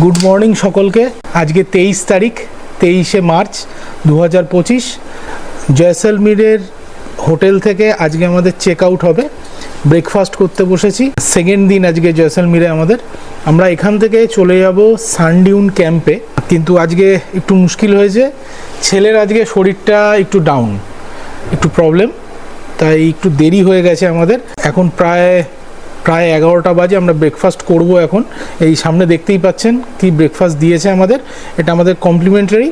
Good morning সকলকে। আজকে তেইশ তারিখ, তেইশে মার্চ দু হাজার পঁচিশ। জয়সলমীরের হোটেল থেকে আজকে আমাদের চেক আউট হবে। ব্রেকফাস্ট করতে বসেছি। সেকেন্ড দিন আজকে জয়সলমীরে আমাদের। আমরা এখান থেকে চলে যাব সানডিউন ক্যাম্পে কিন্তু আজকে একটু মুশকিল হয়েছে। ছেলের আজকে শরীরটা একটু ডাউন একটু প্রবলেম তাই একটু দেরি হয়ে গেছে আমাদের। এখন প্রায় প্রায় এগারোটা বাজে আমরা ব্রেকফাস্ট করব এখন। এই সামনে দেখতেই পাচ্ছেন কি ব্রেকফাস্ট দিয়েছে আমাদের। এটা আমাদের কমপ্লিমেন্টারি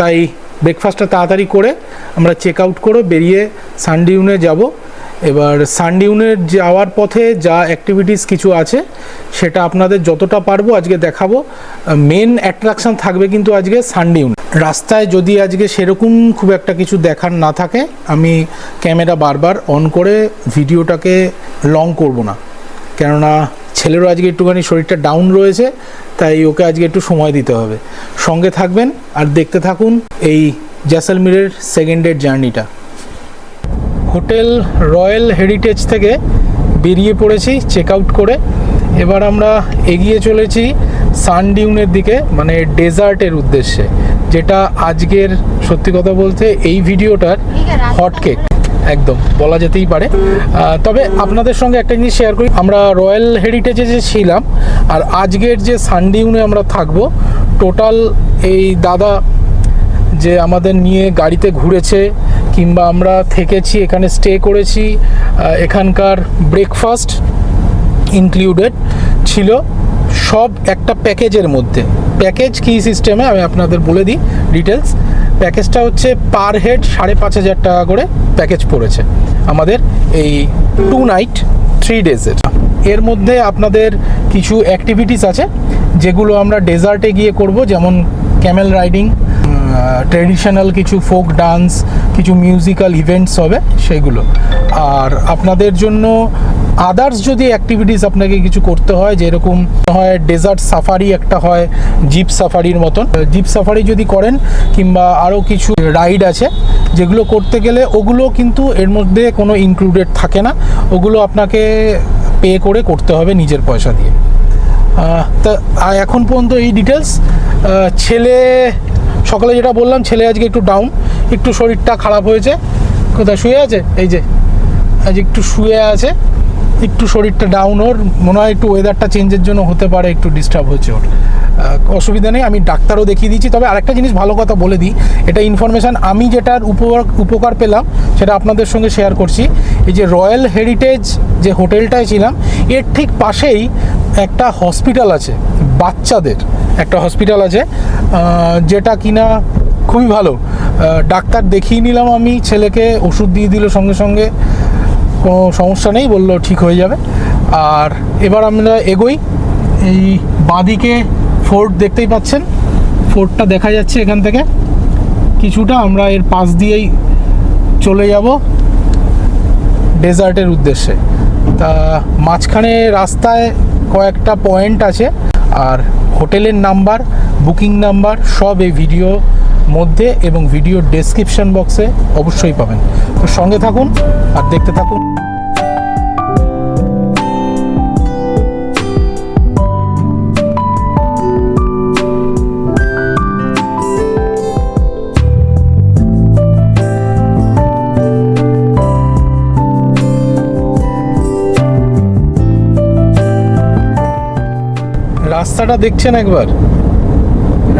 তাই ব্রেকফাস্টটা তাড়াতাড়ি করে আমরা চেক আউট করে বেরিয়ে সানডিউনে যাব। এবার সানডিউনের যাওয়ার পথে যা অ্যাক্টিভিটিস কিছু আছে, সেটা আপনাদের যতটা পারব আজকে দেখাবো। মেন অ্যাট্রাকশন থাকবে কিন্তু আজকে সানডিউন রাস্তায় যদি আজকে সেরকম খুব একটা কিছু দেখার না থাকে, আমি ক্যামেরা বারবার অন করে ভিডিওটাকে লং করব না। কেননা ছেলেরও আজকে একটুখানি শরীরটা ডাউন রয়েছে, তাই ওকে আজকে একটু সময় দিতে হবে। সঙ্গে থাকবেন আর দেখতে থাকুন এই জয়সলমীরের সেকেন্ডের জার্নিটা হোটেল রয়্যাল হেরিটেজ থেকে বেরিয়ে পড়েছি চেক আউট করে। এবার আমরা এগিয়ে চলেছি সানডিউনের দিকে মানে ডেজার্টের উদ্দেশ্যে, যেটা আজকের সত্যি কথা বলতে এই ভিডিওটার হট কেক একদম, বলা যেতেই পারে। তবে আপনাদের সঙ্গে একটা জিনিস শেয়ার করি। আমরা রয়্যাল হেরিটেজে যে ছিলাম, আর আজকের যে সানডিউনে আমরা থাকব টোটাল এই দাদা যে আমাদের নিয়ে গাড়িতে ঘুরেছে কিংবা আমরা থেকেছি, এখানে স্টে করেছি এখানকার ব্রেকফাস্ট ইনক্লুডেড ছিল সব একটা প্যাকেজের মধ্যে। প্যাকেজ কী সিস্টেমে আমি আপনাদের বলে দিই ডিটেলস প্যাকেজটা হচ্ছে পার হেড সাড়ে পাঁচ হাজার টাকা করে প্যাকেজ পড়েছে আমাদের এই টু নাইট থ্রি ডেজের এর। মধ্যে আপনাদের কিছু অ্যাক্টিভিটিস আছে যেগুলো আমরা ডেজার্টে গিয়ে করব, যেমন ক্যামেল রাইডিং ট্রেডিশনাল কিছু ফোক ডান্স কিছু মিউজিক্যাল ইভেন্টস হবে সেগুলো। আর আপনাদের জন্য আদার্স যদি অ্যাক্টিভিটিস আপনাকে কিছু করতে হয়, যেরকম হয় ডেজার্ট সাফারি একটা হয় জিপ সাফারির মতন। জিপ সাফারি যদি করেন, কিংবা আরও কিছু রাইড আছে, যেগুলো করতে গেলে ওগুলো কিন্তু এর মধ্যে কোনো ইনক্লুডেড থাকে না। ওগুলো আপনাকে পে করে করতে হবে নিজের পয়সা দিয়ে। তা এখন পর্যন্ত এই ডিটেলস ছেলে সকালে যেটা বললাম, ছেলে আজকে একটু ডাউন একটু শরীরটা খারাপ হয়েছে। কোথায় শুয়ে আছে? এই যে, আজ একটু শুয়ে আছে, একটু শরীরটা ডাউন ওর, মনে হয় একটু ওয়েদারটা চেঞ্জের জন্য হতে পারে, একটু ডিস্টার্ব হয়েছে ওর। অসুবিধা নেই, আমি ডাক্তারও দেখিয়ে দিয়েছি তবে আরেকটা জিনিস ভালো কথা বলে দিই, এটা ইনফরমেশান আমি যেটার উপকার উপকার পেলাম, সেটা আপনাদের সঙ্গে শেয়ার করছি। এই যে রয়্যাল হেরিটেজ যে হোটেলটায় ছিলাম, এর ঠিক পাশেই একটা হসপিটাল আছে। বাচ্চাদের একটা হসপিটাল আছে যেটা কিনা খুবই ভালো। ডাক্তার দেখিয়ে নিলাম আমি, ছেলেকে ওষুধ দিয়ে দিল সঙ্গে সঙ্গে। কোনো সমস্যা নেই, বলল ঠিক হয়ে যাবে। আর এবার আমরা এগোই। এই বাঁদিকে ফোর্ট দেখতেই পাচ্ছেন। ফোর্টটা দেখা যাচ্ছে এখান থেকে। কিছুটা আমরা এর পাশ দিয়েই চলে যাব ডেজার্টের উদ্দেশ্যে। তা মাঝখানে রাস্তায় কয়েকটা পয়েন্ট আছে। আর হোটেলের নাম্বার, বুকিং নাম্বার সব এই ভিডিও মধ্যে এবং ভিডিও ডেসক্রিপশন বক্সে অবশ্যই পাবেন। তো সঙ্গে থাকুন আর দেখতে থাকুন। রাস্তাটা দেখছেন একবার?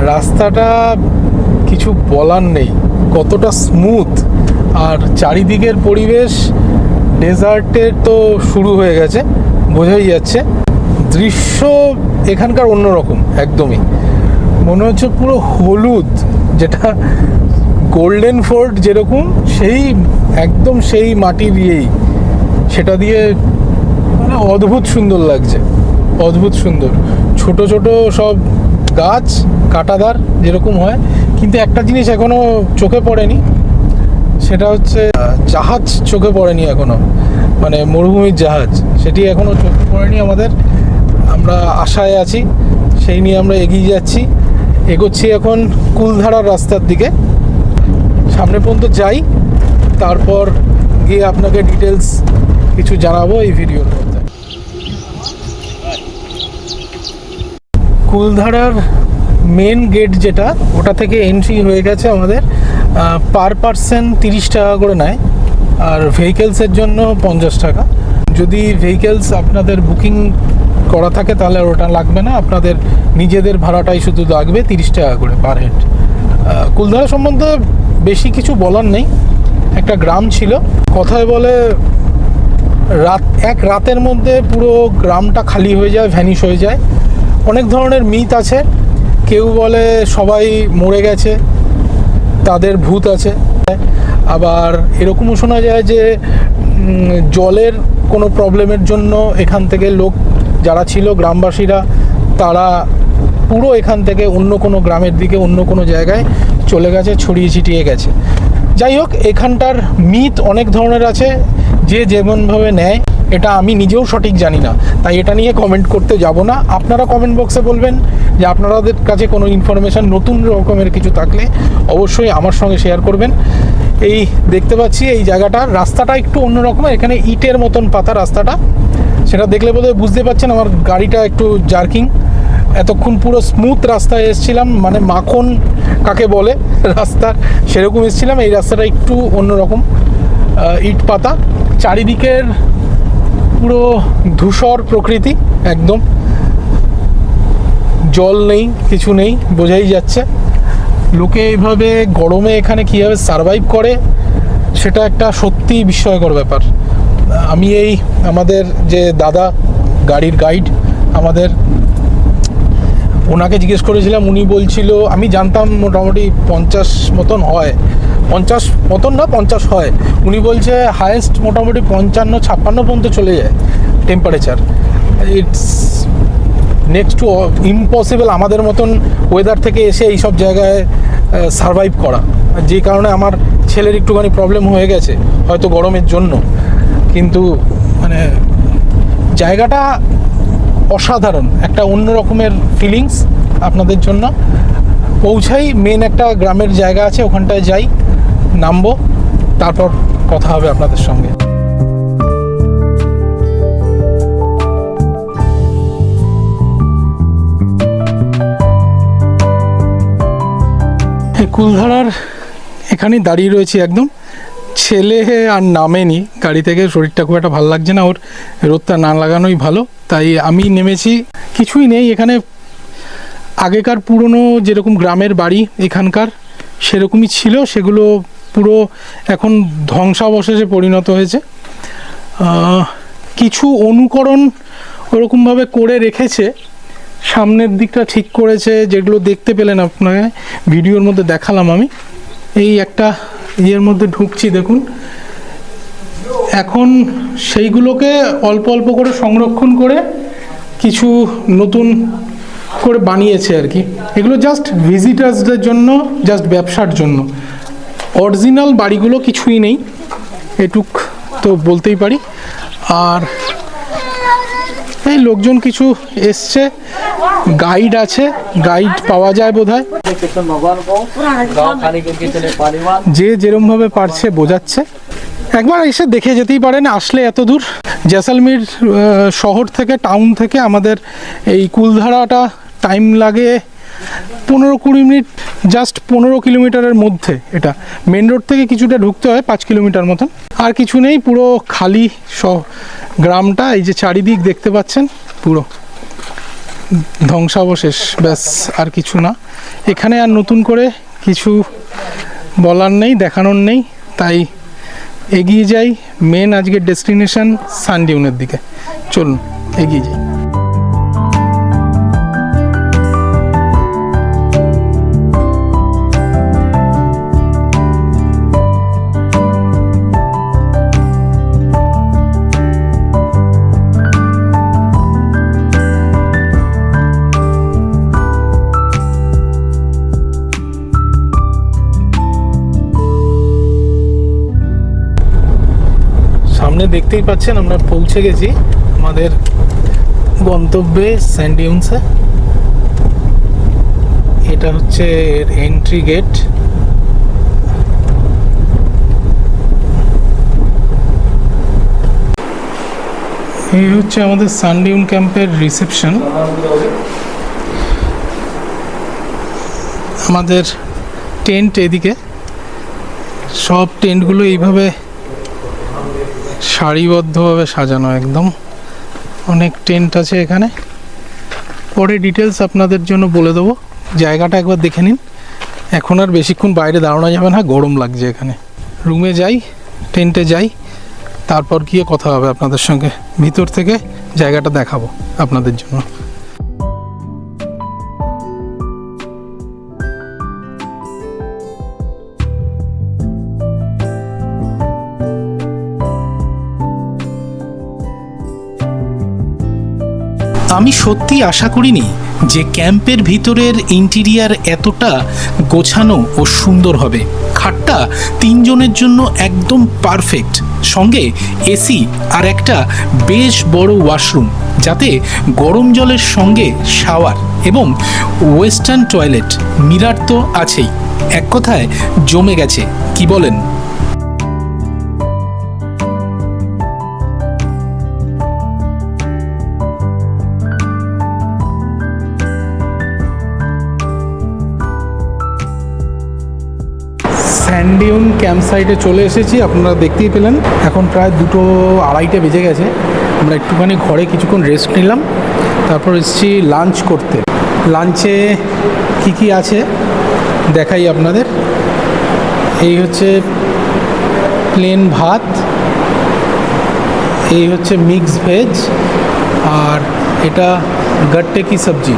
রাস্তাটা কিছু বলার নেই। কতটা স্মুথ আর চারিদিকের পরিবেশ ডেজার্টের তো শুরু হয়ে গেছে, বোঝাই যাচ্ছে। দৃশ্য এখানকার অন্যরকম, একদমই। মনে হচ্ছে পুরো হলুদ, যেটা গোল্ডেন ফোর্ট যেরকম, সেই, একদম সেই মাটির ইয়েই। সেটা দিয়ে মানে অদ্ভুত সুন্দর লাগছে, অদ্ভুত সুন্দর। ছোট ছোট সব গাছ, কাটাদার যেরকম হয়। কিন্তু একটা জিনিস এখনও চোখে পড়েনি, সেটা হচ্ছে জাহাজ চোখে পড়েনি এখনও। মানে মরুভূমির জাহাজ, সেটি এখনও চোখে পড়েনি আমাদের। আমরা আশায় আছি, সেই নিয়ে আমরা এগিয়ে যাচ্ছি। এগোচ্ছি এখন কুলধারার রাস্তার দিকে। সামনে পর্যন্ত যাই, তারপর গিয়ে আপনাকে ডিটেলস কিছু জানাব এই ভিডিওর মধ্যে কুলধারার মেন গেট যেটা, ওটা থেকে এন্ট্রি হয়ে গেছে আমাদের। পার পার্সন তিরিশ টাকা করে নেয়, আর ভেহিকেলসের জন্য পঞ্চাশ টাকা। যদি ভেহিকেলস আপনাদের বুকিং করা থাকে, তাহলে ওটা লাগবে না। আপনাদের নিজেদের ভাড়াটাই শুধু লাগবে তিরিশ টাকা করে পার হেড কুলধারা সম্বন্ধে বেশি কিছু বলার নেই। একটা গ্রাম ছিল। কথায় বলে, রাত, এক রাতের মধ্যে পুরো গ্রামটা খালি হয়ে যায় ভ্যানিশ হয়ে যায়। অনেক ধরনের মিথ আছে। কেউ বলে সবাই মরে গেছে, তাদের ভূত আছে। আবার এরকমও শোনা যায় যে জলের কোনো প্রবলেমের জন্য এখান থেকে লোক যারা ছিল, গ্রামবাসীরা, তারা পুরো এখান থেকে অন্য কোনো গ্রামের দিকে, অন্য কোনো জায়গায় চলে গেছে, ছড়িয়ে ছিটিয়ে গেছে। যাই হোক, এখানটার মিথ অনেক ধরনের আছে, যে যেমনভাবে নেয়, এটা আমি নিজেও সঠিক জানি না। তাই এটা নিয়ে কমেন্ট করতে যাব না। আপনারা কমেন্ট বক্সে বলবেন যে আপনাদের কাছে কোনো ইনফরমেশান নতুন রকমের কিছু থাকলে অবশ্যই আমার সঙ্গে শেয়ার করবেন। এই দেখতে পাচ্ছি এই জায়গাটার রাস্তাটা একটু অন্যরকম এখানে ইটের মতন পাতা রাস্তাটা। সেটা দেখলে বোধহয় বুঝতে পারছেন, আমার গাড়িটা একটু জার্কিং। এতক্ষণ পুরো স্মুথ রাস্তায় এসেছিলাম মানে মাখন কাকে বলে রাস্তার সেরকম এসেছিলাম, এই রাস্তাটা একটু অন্যরকম ইট পাতা, চারিদিকের পুরো ধূসর প্রকৃতি, একদম। জল নেই, কিছু নেই, বোঝাই যাচ্ছে। লোকে এইভাবে গরমে এখানে কীভাবে সারভাইভ করে, সেটা একটা সত্যি বিস্ময়কর ব্যাপার। আমি এই আমাদের যে দাদা, গাড়ির গাইড আমাদের ওনাকে জিজ্ঞেস করেছিলাম, উনি বলছিল, আমি জানতাম মোটামুটি পঞ্চাশ মতন হয়। পঞ্চাশ মতন না, পঞ্চাশ হয়। উনি বলছে হায়েস্ট মোটামুটি পঞ্চান্ন, ছাপ্পান্ন পর্যন্ত চলে যায় temperature it's next to impossible আমাদের মতন ওয়েদার থেকে এসে এই সব জায়গায় সারভাইভ করা। যে কারণে আমার ছেলের একটুখানি প্রবলেম হয়ে গেছে, হয়তো গরমের জন্য। কিন্তু মানে জায়গাটা অসাধারণ, একটা অন্য রকমের ফিলিংস আপনাদের জন্য। পৌঁছাই মেন একটা গ্রামের জায়গা আছে, ওখানটায় যাই, নামবো, তারপর কথা হবে আপনাদের সঙ্গে। কুলধারার এখানে দাঁড়িয়ে রয়েছি একদম। ছেলে আর নামেনি, গাড়ি থেকে শরীরটা খুব একটা ভালো লাগছে না, ওর রোদটা না লাগানোই ভালো। তাই আমি নেমেছি। কিছুই নেই, এখানে আগেকার পুরনো যেরকম গ্রামের বাড়ি এখানকার, সেরকমই ছিল, সেগুলো পুরো এখন ধ্বংসাবশেষে পরিণত হয়েছে। কিছু অনুকরণ ওরকমভাবে করে রেখেছে। সামনের দিকটা ঠিক করেছে, যেগুলো দেখতে পেলেন আপনাকে ভিডিওর মধ্যে দেখালাম আমি। এই একটা ইয়ের মধ্যে ঢুকছি, দেখুন। এখন সেইগুলোকে অল্প অল্প করে সংরক্ষণ করে কিছু নতুন করে বানিয়েছে আর কি। এগুলো জাস্ট ভিজিটার্সদের জন্য জাস্ট ব্যবসার জন্য। অরিজিনাল বাড়িগুলো কিছুই নেই, এটুক তো বলতেই পারি। আর এই লোকজন কিছু এসছে গাইড আছে গাইড পাওয়া যায় বোধ হয় যে যেরমভাবে পারছে, বোঝাচ্ছে। একবার এসে দেখে যেতেই পারেন আসলে এত দূর। জেসালমির শহর থেকে, টাউন থেকে আমাদের এই কুলধারাটা টাইম লাগে পনেরো কুড়ি মিনিট জাস্ট পনেরো কিলোমিটারের মধ্যে এটা। মেন রোড থেকে কিছুটা ঢুকতে হয়, পাঁচ কিলোমিটার মতন। আর কিছু নেই, পুরো খালি গ্রামটা, এই যে চারিদিক দেখতে পাচ্ছেন, পুরো ধ্বংসাবশেষ, ব্যাস, আর কিছু না। এখানে আর নতুন করে কিছু বলার নেই, দেখানোর নেই, তাই এগিয়ে যাই মেন আজকের ডেস্টিনেশন সানডিউনের দিকে। চলুন এগিয়ে যাই। দেখতেই পাচ্ছেন, আমরা পৌঁছে গেছি আমাদের গন্তব্যে স্যান্ডিউন্সে এটা হচ্ছে এর এন্ট্রি গেট এই হচ্ছে আমাদের সানডিউন ক্যাম্পের রিসেপশন আমাদের টেন্ট এদিকে। সব টেন্টগুলো এইভাবে সারিবদ্ধভাবে সাজানো একদম। অনেক টেন্ট আছে এখানে। পরে ডিটেলস আপনাদের জন্য বলে দেবো। জায়গাটা একবার দেখে নিন। এখন আর বেশিক্ষণ বাইরে দাঁড়ানো যাবে না, গরম লাগছে এখানে। রুমে যাই, টেন্টে যাই, তারপর গিয়ে কথা হবে আপনাদের সঙ্গে। ভিতর থেকে জায়গাটা দেখাবো আপনাদের জন্য। আমি সত্যি আশা করিনি যে ক্যাম্পের ভিতরের ইন্টেরিয়ার এতটা গোছানো ও সুন্দর হবে। খাটটা তিনজনের জন্য একদম পারফেক্ট। সঙ্গে এসি আর একটা বেশ বড় ওয়াশরুম, যাতে গরম জলের সঙ্গে শাওয়ার এবং ওয়েস্টার্ন টয়লেট, মিরার তো আছেই। এক কথায় জমে গেছে, কি বলেন? স্যান্ডিউন ক্যাম্প সাইটে চলে এসেছি, আপনারা দেখতেই পেলেন। এখন প্রায় দুটো আড়াইটে বেজে গেছে। আমরা একটুখানি ঘরে কিছুক্ষণ রেস্ট নিলাম। তারপর এসেছি লাঞ্চ করতে। লাঞ্চে কি কি আছে? দেখাই আপনাদের। এই হচ্ছে প্লেন ভাত। এই হচ্ছে মিক্স ভেজ আর এটা গট্টে কি সবজি।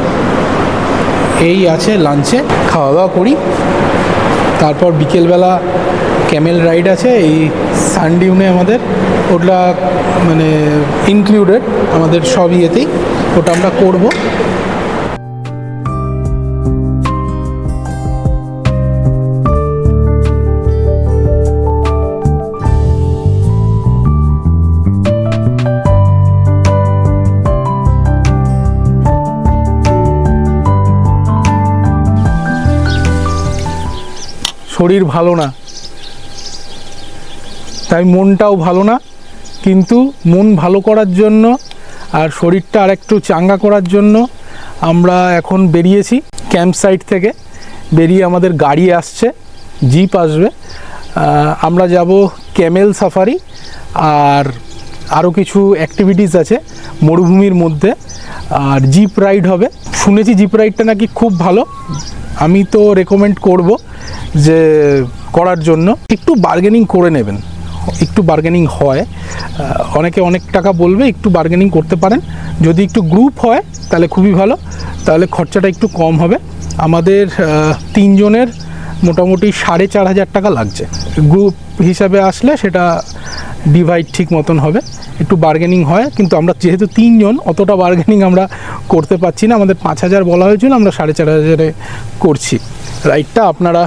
এই আছে লাঞ্চে খাওয়া দাওয়া করি। তারপর বিকেলবেলা ক্যামেল রাইড আছে, এই সানডিউনে আমাদের ওটা মানে ইনক্লুডেড আমাদের সব ইয়েতেই, ওটা আমরা করব। শরীর ভালো না। তাই মনটাও ভালো না। কিন্তু মন ভালো করার জন্য আর শরীরটা আর একটু চাঙ্গা করার জন্য আমরা এখন বেরিয়েছি ক্যাম্প সাইট থেকে। বেরিয়ে আমাদের গাড়ি আসছে, জিপ আসবে। আমরা যাব ক্যামেল সাফারি আর আরও কিছু অ্যাক্টিভিটিস আছে মরুভূমির মধ্যে। আর জিপ রাইড হবে। শুনেছি জিপ রাইডটা নাকি খুব ভালো। আমি তো রেকমেন্ড করব যে করার জন্য একটু বার্গেনিং করে নেবেন। একটু বার্গেনিং হয়। অনেকে অনেক টাকা বলবে একটু বার্গেনিং করতে পারেন। যদি একটু গ্রুপ হয়, তাহলে খুবই ভালো। তাহলে খরচাটা একটু কম হবে। আমাদের তিনজনের মোটামুটি সাড়ে চার হাজার টাকা লাগছে। গ্রুপ হিসাবে আসলে সেটা ডিভাইড ঠিক মতন হবে। একটু বার্গেনিং হয়, কিন্তু আমরা যেহেতু তিনজন, অতটা বার্গেনিং আমরা করতে পারছি না। আমাদের পাঁচ হাজার বলা হয়েছিল, আমরা সাড়ে চার হাজারে করছি। রাইডটা আপনারা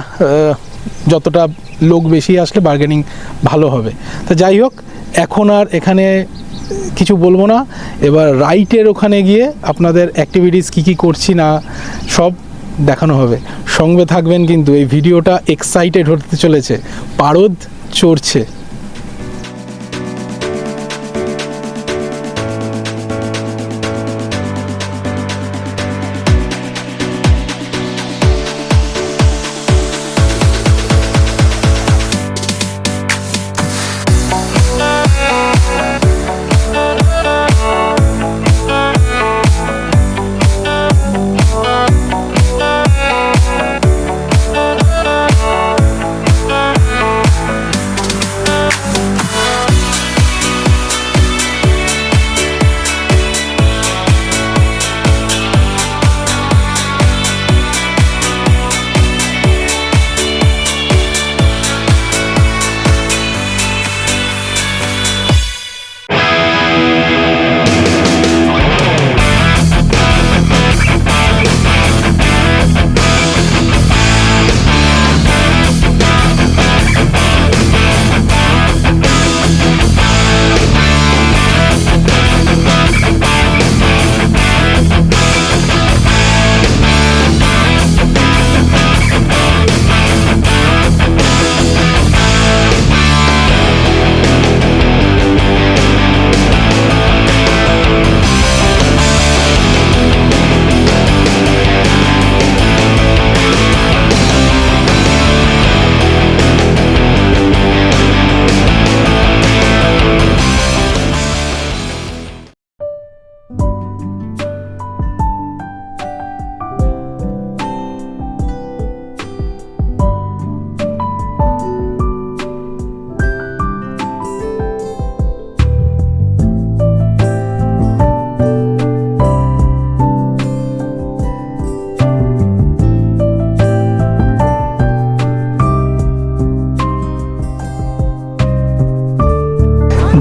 যতটা লোক বেশি আসলে বার্গেনিং ভালো হবে। তো যাই হোক, এখন আর এখানে কিছু বলব না। এবার রাইটের ওখানে গিয়ে আপনাদের অ্যাক্টিভিটিস কী কী করছি না, সব দেখানো হবে। সঙ্গে থাকবেন কিন্তু এই ভিডিওটা এক্সাইটেড হতে চলেছে। পারদ চড়ছে।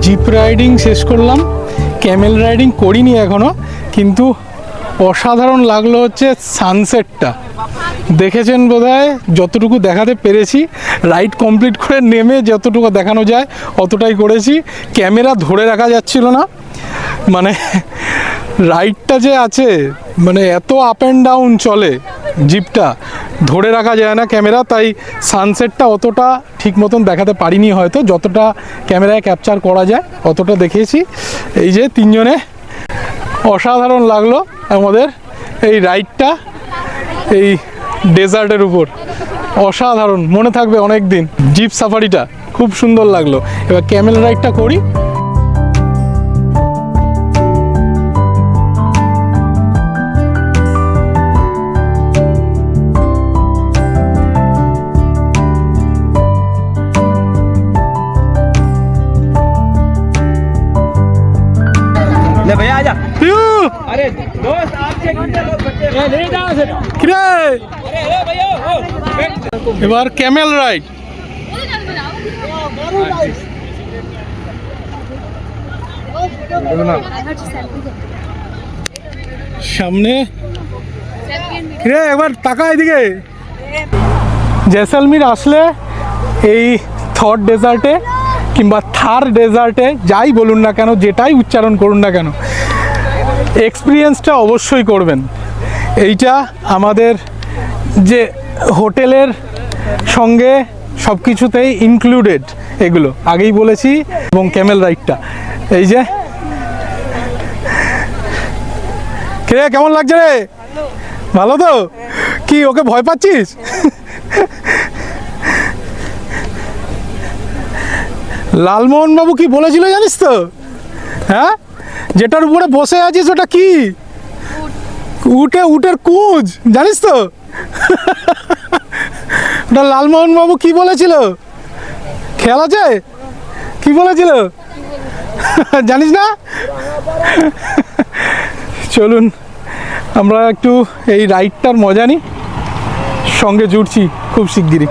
জিপ রাইডিং শেষ করলাম। ক্যামেল রাইডিং করিনি এখনও, কিন্তু অসাধারণ লাগল হচ্ছে সানসেটটা দেখেছেন বোধহয়? যতটুকু দেখাতে পেরেছি রাইড কমপ্লিট করে নেমে যতটুকু দেখানো যায়, অতটাই করেছি। ক্যামেরা ধরে রাখা যাচ্ছিল না। মানে রাইডটা যে আছে মানে এত আপ অ্যান্ড ডাউন চলে জিপটা ধরে রাখা যায় না ক্যামেরা, তাই সানসেটটা অতটা ঠিক মতন দেখাতে পারিনি হয়তো, যতটা ক্যামেরায় ক্যাপচার করা যায়, অতটা দেখিয়েছি। এই যে তিনজনে অসাধারণ লাগল আমাদের এই রাইডটা এই ডেজার্টের উপর। অসাধারণ, মনে থাকবে অনেক দিন জিপ সাফারিটা খুব সুন্দর লাগল। এবার ক্যামেল রাইডটা করি। এবার ক্যামেল রাইড সামনে। রে একবার তাকা এদিকে। জেসলমির আসলে এই থর্ড ডেজার্টে কিংবা থার ডেজার্টে যাই বলুন না কেন, যেটাই উচ্চারণ করুন না কেন এক্সপিরিয়েন্সটা অবশ্যই করবেন। এইটা আমাদের যে হোটেলের সঙ্গে সব কিছুতেই ইনক্লুডেড এগুলো। আগেই বলেছি, এবং ক্যামেল রাইডটা এই যে। কে কেমন লাগছে রে? ভালো তো? কি, ওকে ভয় পাচ্ছিস? লালমোহন বাবু কি বলেছিল জানিস তো? হ্যাঁ? যেটার উপরে বসে আছিস, ওটা কি? উঠে উটের কুঁজ, জানিস তো? ওটা লালমোহন বাবু কি বলেছিল? খেয়াল আছে? কি বলেছিল? জানিস না? চলুন, আমরা একটু এই রাইডটার মজা নিই। সঙ্গে জুটছি খুব শিগগিরই।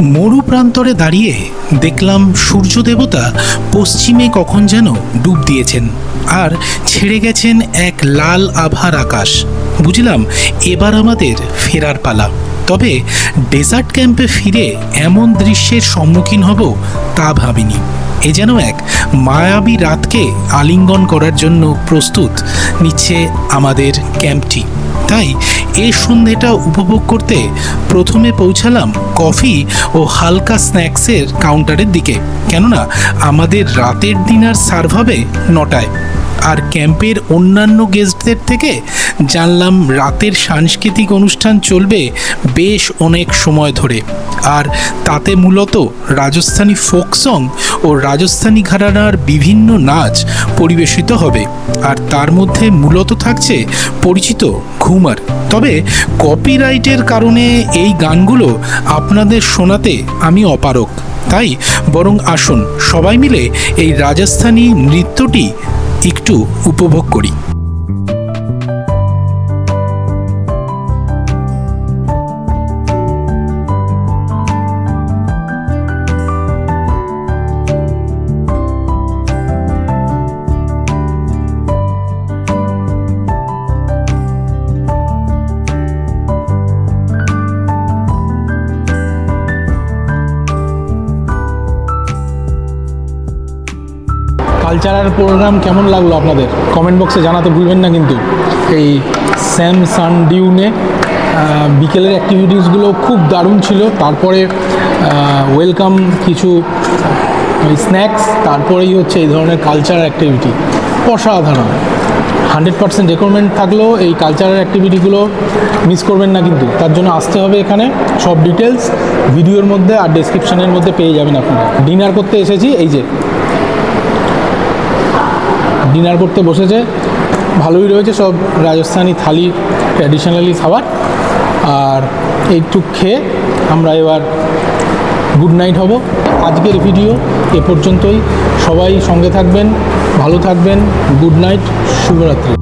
মরু প্রান্তরে দাঁড়িয়ে দেখলাম সূর্য দেবতা পশ্চিমে কখন যেন ডুব দিয়েছেন আর ছেড়ে গেছেন এক লাল আভার আকাশ। বুঝলাম, এবার আমাদের ফেরার পালা। তবে ডেজার্ট ক্যাম্পে ফিরে এমন দৃশ্যের সম্মুখীন হব তা ভাবিনি। এ যেন এক মায়াবী রাতকে আলিঙ্গন করার জন্য প্রস্তুত নিচ্ছে আমাদের ক্যাম্পটি। তাই এই সন্ধ্যেটা উপভোগ করতে প্রথমে পৌঁছালাম কফি ও হালকা স্ন্যাক্সের কাউন্টারের দিকে। কেননা আমাদের রাতের ডিনার সার্ভ হবে নটায়। আর ক্যাম্পের অন্যান্য গেস্টদের থেকে জানলাম রাতের সাংস্কৃতিক অনুষ্ঠান চলবে বেশ অনেক সময় ধরে। আর তাতে মূলত রাজস্থানী ফোক সং ও রাজস্থানী ঘরানার বিভিন্ন নাচ পরিবেশিত হবে। আর তার মধ্যে মূলত থাকছে পরিচিত ঘুমার। তবে কপিরাইটের কারণে এই গানগুলো আপনাদের শোনাতে আমি অপারক তাই বরং আসুন সবাই মিলে এই রাজস্থানী নৃত্যটি একটু উপভোগ করি। কালচারাল প্রোগ্রাম কেমন লাগল আপনাদের? কমেন্ট বক্সে জানাতে ভুলবেন না কিন্তু। এই স্যাম সান ডিউনে বিকেলের অ্যাক্টিভিটিসগুলো খুব দারুণ ছিল। তারপরে ওয়েলকাম কিছু, ওই স্ন্যাক্স তারপরেই হচ্ছে এই ধরনের কালচারাল অ্যাক্টিভিটি অসাধারণ। হান্ড্রেড পার্সেন্ট রেকমেন্ড থাকলেও এই কালচারাল অ্যাক্টিভিটিগুলো মিস করবেন না কিন্তু। তার জন্য আসতে হবে এখানে। সব ডিটেলস ভিডিওর মধ্যে আর ডেসক্রিপশনের মধ্যে পেয়ে যাবেন আপনারা। ডিনার করতে এসেছি, এই যে। ডিনার করতে বসেছে। ভালোই রয়েছে সব রাজস্থানি থালি ট্র্যাডিশনালি খাবার। আর একটু খেয়ে আমরা এবার গুড নাইট হব। আজকের ভিডিও এ পর্যন্তই। সবাই সঙ্গে থাকবেন, ভালো থাকবেন। গুড নাইট শুভরাত্রি।